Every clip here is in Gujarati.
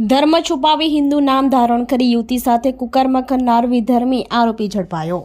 ધર્મ છુપાવી હિન્દુ નામ ધારણ કરી યુવતી સાથે કુકર્મ કરનાર વિધર્મી આરોપી ઝડપાયો.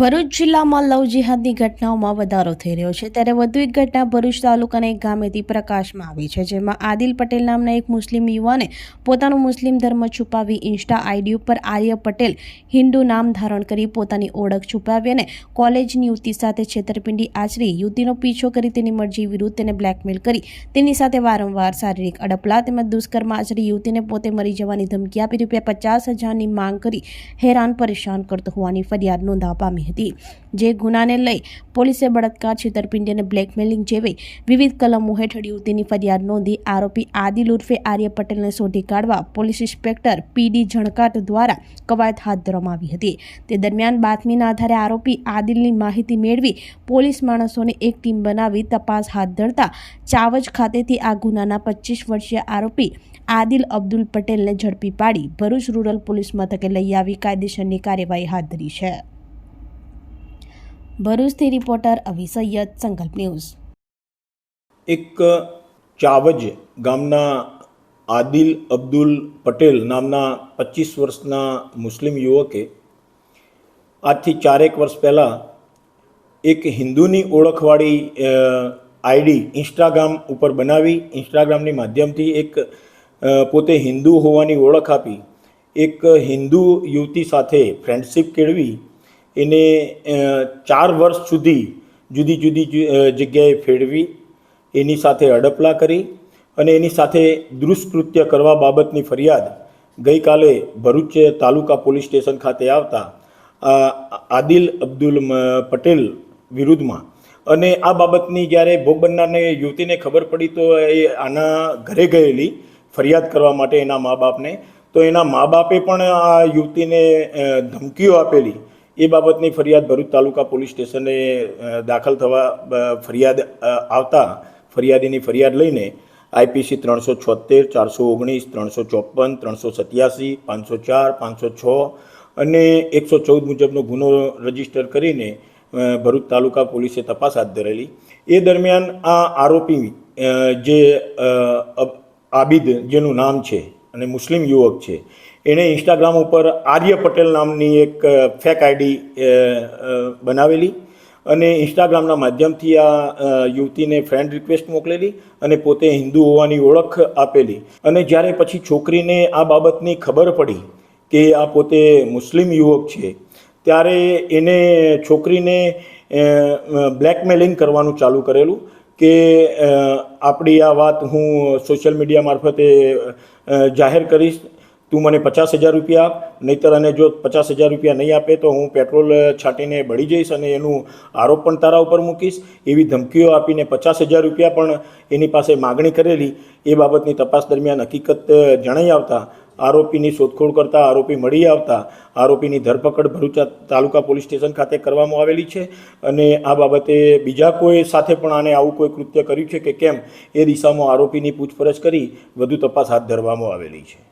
ભરૂચ જિલ્લામાં લવ જિહાદની ઘટનાઓમાં વધારો થઈ રહ્યો છે. ત્યારે વધુ એક ઘટના ભરૂચ તાલુકાના એક ગામેથી પ્રકાશમાં આવી છે, જેમાં આદિલ પટેલ નામના એક મુસ્લિમ યુવાને પોતાનો મુસ્લિમ ધર્મ છુપાવી ઇન્સ્ટા આઈડી ઉપર આર્ય પટેલ હિન્દુ નામ ધારણ કરી પોતાની ઓળખ છુપાવી અને કોલેજની યુવતી સાથે છેતરપિંડી આચરી. યુવતીનો પીછો કરી તેની મરજી વિરુદ્ધ તેને બ્લેકમેલ કરી. તેની સાથે વારંવાર શારીરિક અડપલા તેમજ દુષ્કર્મ આચરી યુવતીને પોતે મરી જવાની ધમકી આપી રૂપિયા પચાસ હજારની માંગ કરી હેરાન પરેશાન કરતો હોવાની ફરિયાદ નોંધવા પામી હતી. જે ગુનાને લઈ પોલીસે બળાત્કાર, છેતરપિંડી અને બ્લેકમેલિંગ જેવી વિવિધ કલમો હેઠળ યુવતીની ફરિયાદ નોંધી આરોપી આદિલ ઉર્ફે આર્ય પટેલને શોધી કાઢવા પોલીસ ઇન્સ્પેક્ટર પીડી જણકાટ દ્વારા કવાયત હાથ ધરવામાં આવી હતી. તે દરમિયાન બાતમીના આધારે આરોપી આદિલની માહિતી મેળવી પોલીસ માણસોને એક ટીમ બનાવી તપાસ હાથ ધરતા ચાવજ ખાતેથી આ ગુનાના પચીસ વર્ષીય આરોપી આદિલ અબ્દુલ પટેલને ઝડપી પાડી ભરૂચ રૂરલ પોલીસ મથકે લઈ આવી કાયદેસરની કાર્યવાહી હાથ ધરી છે. ભરૂચથી રિપોર્ટર અવી સૈયદ, સંકલ્પ ન્યૂઝ. એક, ચાવજ ગામના આદિલ અબ્દુલ પટેલ નામના પચીસ વર્ષના મુસ્લિમ યુવકે આજથી ચારેક વર્ષ પહેલાં એક હિન્દુની ઓળખવાળી આઈડી ઇન્સ્ટાગ્રામ ઉપર બનાવી, ઇન્સ્ટાગ્રામની માધ્યમથી એક પોતે હિન્દુ હોવાની ઓળખ આપી, એક હિન્દુ યુવતી સાથે ફ્રેન્ડશિપ કેળવી એને ચાર વર્ષ સુધી જુદી જુદી જગ્યાએ ફેરવી, એની સાથે અડપલા કરી અને એની સાથે દુષ્કૃત્ય કરવા બાબતની ફરિયાદ ગઈકાલે ભરૂચ તાલુકા પોલીસ સ્ટેશન ખાતે આવતા આદિલ અબ્દુલ પટેલ વિરુદ્ધમાં. અને આ બાબતની જ્યારે ભોગ બનનારને યુવતીને ખબર પડી તો એ આના ઘરે ગયેલી ફરિયાદ કરવા માટે એના મા બાપને. તો એના મા બાપે પણ આ યુવતીને ધમકીઓ આપેલી એ બાબતની ફરિયાદ ભરૂચ તાલુકા પોલીસ સ્ટેશને દાખલ થવા ફરિયાદ આવતા ફરિયાદીની ફરિયાદ લઈને આઈપીસી ત્રણસો છોતેર ચારસો ઓગણીસ, ત્રણસો ચોપન, ત્રણસો સત્યાસી, પાંચસો ચાર, પાંચસો છ અને એકસો ચૌદ મુજબનો ગુનો રજિસ્ટર કરીને ભરૂચ તાલુકા પોલીસે તપાસ હાથ ધરેલી. એ દરમિયાન આ આરોપી જે આબિદ જેનું નામ છે અને મુસ્લિમ યુવક છે. એણે ઇન્સ્ટાગ્રામ ઉપર આર્ય પટેલ નામની એક ફેક આઈડી બનાવેલી અને ઇન્સ્ટાગ્રામના માધ્યમથી આ યુવતીને ફ્રેન્ડ રિક્વેસ્ટ મોકલેલી અને પોતે હિન્દુ હોવાની ઓળખ આપેલી. અને જ્યારે પછી છોકરીને આ બાબતની ખબર પડી કે આ પોતે મુસ્લિમ યુવક છે, ત્યારે એને છોકરીને બ્લેકમેલિંગ કરવાનું ચાલુ કરેલું કે આપણી આ વાત હું સોશિયલ મીડિયા મારફતે જાહેર કરીશ. તું મને પચાસ હજાર રૂપિયા આપ, નહીંતર અને જો પચાસ હજાર રૂપિયા નહીં આપે તો હું પેટ્રોલ છાંટીને બળી જઈશ અને એનું આરોપ પણ તારા ઉપર મૂકીશ. એવી ધમકીઓ આપીને પચાસ હજાર રૂપિયા પણ એની પાસે માગણી કરેલી. એ બાબતની તપાસ દરમિયાન હકીકત જણાઈ આવતા આરોપીની શોધખોળ કરતા આરોપી મળી આવતા આરોપીની ધરપકડ ભરૂચ તાલુકા પોલીસ સ્ટેશન ખાતે કરવામાં આવેલી છે અને આ બાબતે બીજા કોઈ સાથે પણ આને આવું કોઈ કૃત્ય કર્યું છે કે કેમ? એ દિશામાં આરોપીની પૂછપરછ કરી વધુ તપાસ હાથ ધરવામાં આવેલી છે.